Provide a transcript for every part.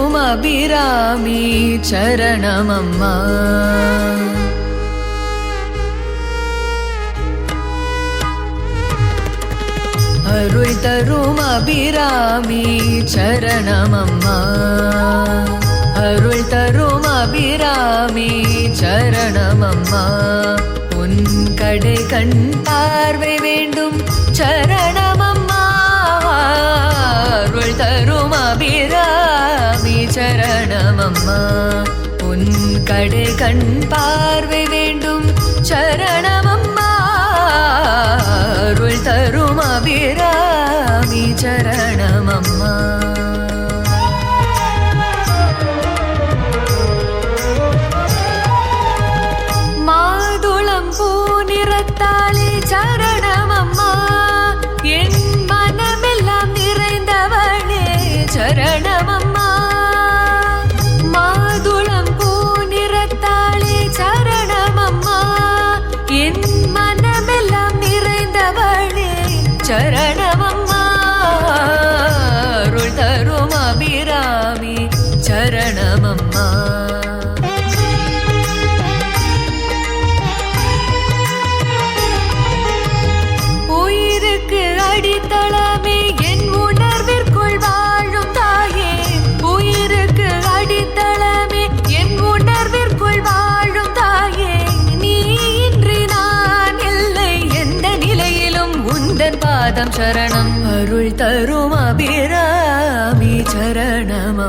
அபிராமி சரணமம்மா அருள் தரும் அபிராமி சரணமம்மா அருள் தரும் அபிராமி சரணமம்மா உன் கடை கண் பார்வை வேண்டும் சரணமம்மா சரணமம்மா. உன் கடை கண் பார்வை வேண்டும். சரணமம்மா. அருள் தரும் அபிராமி சரணமம்மா. மாதுளம் தரும் சரணமம்மா. உயிருக்கு அடித்தளமே என் உணர்விற்குள் வாழும் தாயே. உயிருக்கு அடித்தளமே என் உணர்விற்குள் வாழும் தாயே. நீ இன்றி நான் இல்லை. எந்த நிலையிலும் உந்தன் பாதம் சரணம். அருள் தரும் அபிரா சரணம்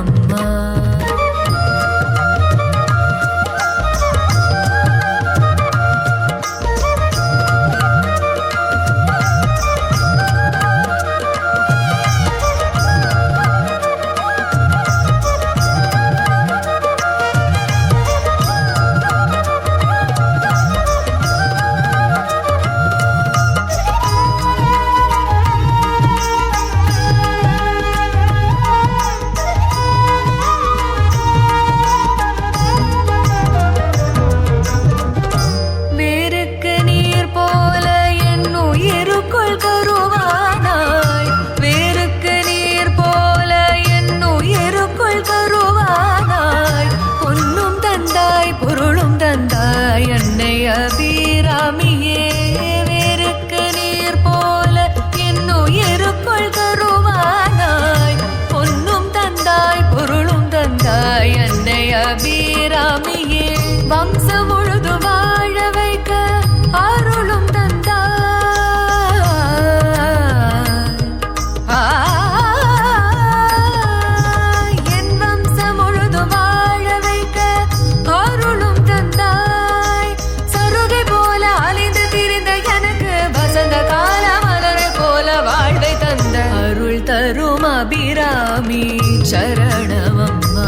சுவாமி சரணமம்மா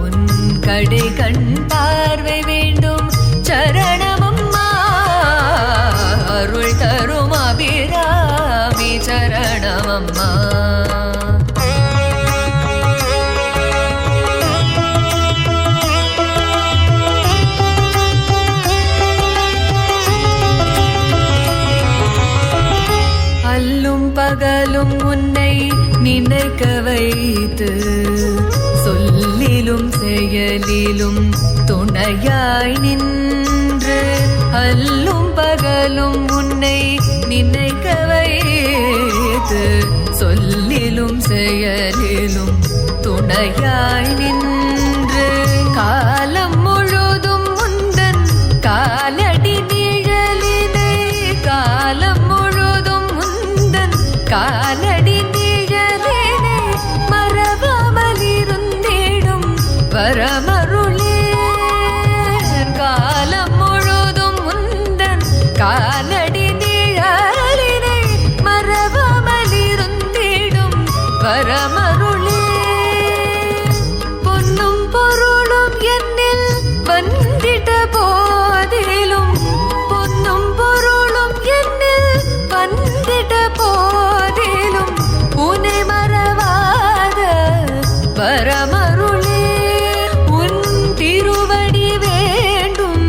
உன் கடை கண் பார்வை வேண்டும். சரணமம்மா அருள் தரும் அபிராமி சரணமம்மா உன்னை நினைக்க வைத்து சொல்லிலும் செயலிலும் துணையாய் நின்று அல்லும் பகலும் உன்னை நினைக்க வைத்து சொல்லிலும் செயலிலும் துணையாய் நின்று இருந்திடும் பொன்னும் பொருளும் என்னில் வந்திட்ட போதிலும் பொன்னும் பொருளும் என்னில் வந்திட்ட போதிலும் உன்னை மறவாத வரமருளே உன் திருவடி வேண்டும்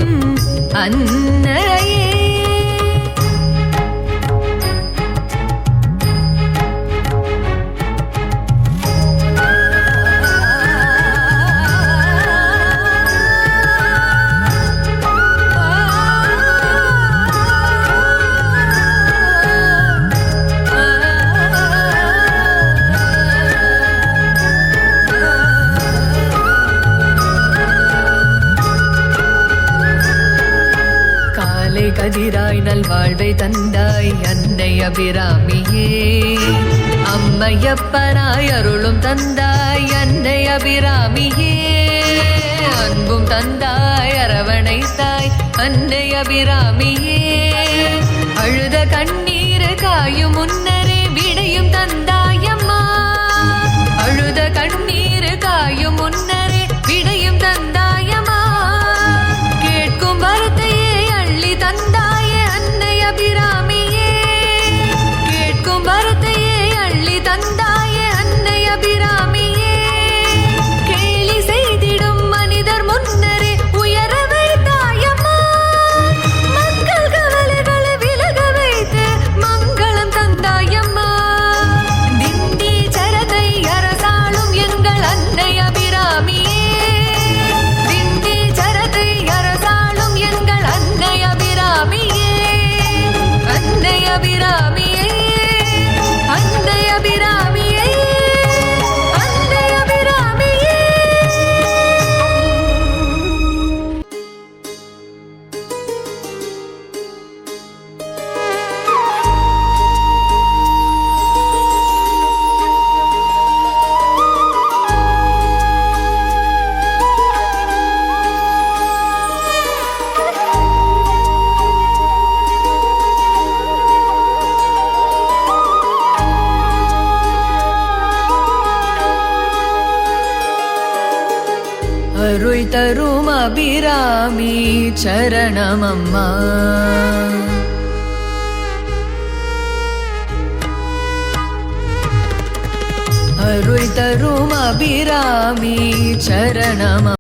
மாலை கதிராய் நல்வாழ்வை தந்தாய் அன்னை அபிராமியே. அம்மையப்பனாய் அருளும் தந்தாய் அன்னை அபிராமியே. அன்பும் தந்தாய் அரவணைத்தாய் அன்னை அபிராமியே. அழுத கண்ணீர் காயும் முன்ன ధూమభిరామి చరణమమ్మా. అరుతరుమభిరామి చరణమ